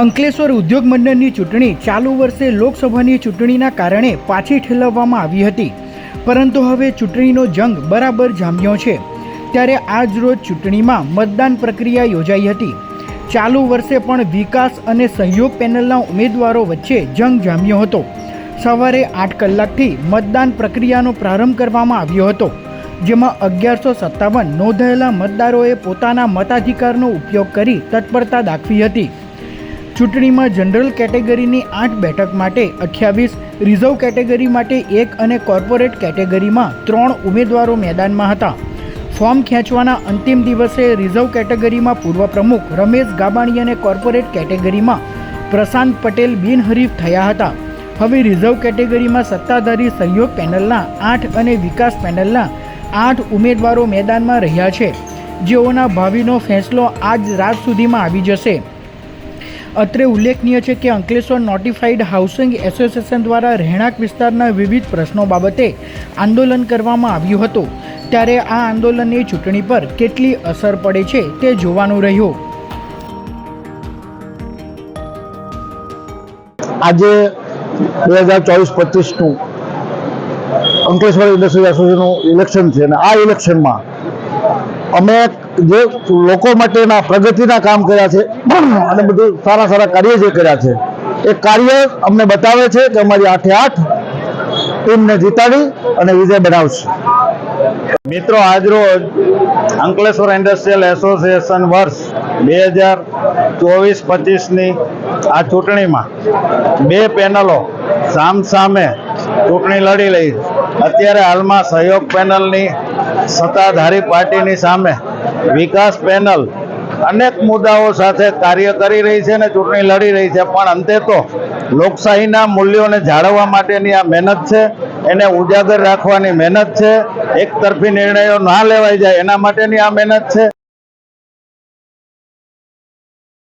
અંકલેશ્વર ઉદ્યોગ મંડળની ચૂંટણી ચાલુ વર્ષે લોકસભાની ચૂંટણીના કારણે પાછી ઠેલવવામાં આવી હતી. પરંતુ હવે ચૂંટણીનો જંગ બરાબર જામ્યો છે. ત્યારે આજ રોજ ચૂંટણીમાં મતદાન પ્રક્રિયા યોજાઈ હતી. ચાલુ વર્ષે પણ વિકાસ અને સહયોગ પેનલના ઉમેદવારો વચ્ચે જંગ જામ્યો હતો. સવારે આઠ કલાકથી મતદાન પ્રક્રિયાનો પ્રારંભ કરવામાં આવ્યો હતો, જેમાં અગિયારસો સત્તાવન નોંધાયેલા મતદારોએ પોતાના મતાધિકારનો ઉપયોગ કરી તત્પરતા દાખવી હતી. ચૂંટણીમાં જનરલ કેટેગરીની આઠ બેઠક માટે અઠ્યાવીસ, રિઝર્વ કેટેગરી માટે એક અને કોર્પોરેટ કેટેગરીમાં ત્રણ ઉમેદવારો મેદાનમાં હતા. ફોર્મ ખેંચવાના અંતિમ દિવસે રિઝર્વ કેટેગરીમાં પૂર્વ પ્રમુખ રમેશ ગાબાણી અને કોર્પોરેટ કેટેગરીમાં પ્રશાંત પટેલ બિનહરીફ થયા હતા. હવે રિઝર્વ કેટેગરીમાં સત્તાધારી સહયોગ પેનલના આઠ અને વિકાસ પેનલના આઠ ઉમેદવારો મેદાનમાં રહ્યા છે. જેઓના ભાવિનો ફેંસલો આજ રાત સુધીમાં આવી જશે. અત્રે ઉલ્લેખનીય છે કે અંકલેશ્વર નોટિફાઈડ હાઉસિંગ એસોસિએશન દ્વારા રહેણાંક વિસ્તારના વિવિધ પ્રશ્નો બાબતે આંદોલન કરવામાં આવ્યું હતું. ત્યારે આ આંદોલનની ચૂંટણી પર કેટલી અસર પડે છે તે જોવાનું રહ્યું. આજે બે હજાર ચોવીસ પચીસનું અંકલેશ્વર ઇન્ડસ્ટ્રીઝ એસોસિએશનનું ઇલેક્શન છે અને આ ઇલેક્શનમાં અમે જે લોકો માટેના પ્રગતિના કામ કર્યા છે, અને બધું સારા સારા કાર્ય જે કર્યા છે, એ કાર્ય અમને બતાવે છે કે અમારી આઠે આઠ ટીમને જીતાડી અને વિજય બનાવશે. મિત્રો આજરોજ અંકલેશ્વર ઇન્ડસ્ટ્રીયલ એસોસિએશન વર્ષ બે હજાર ચોવીસ પચીસની આ ચૂંટણીમાં બે પેનલો સામ સામે ચૂંટણી લડી રહી અત્યારે હાલમાં સહયોગ પેનલની સત્તાધારી પાર્ટીની સામે વિકાસ પેનલ અનેક મુદ્દાઓ સાથે કાર્ય કરી રહી છે અને ચૂંટણી લડી રહી છે. પણ અંતે તો લોકશાહીના મૂલ્યોને જાળવવા માટેની આ મહેનત છે. એને ઉજાગર રાખવાની મહેનત છે. એક તરફી નિર્ણયો ના લેવાઈ જાય એના માટેની આ મહેનત છે.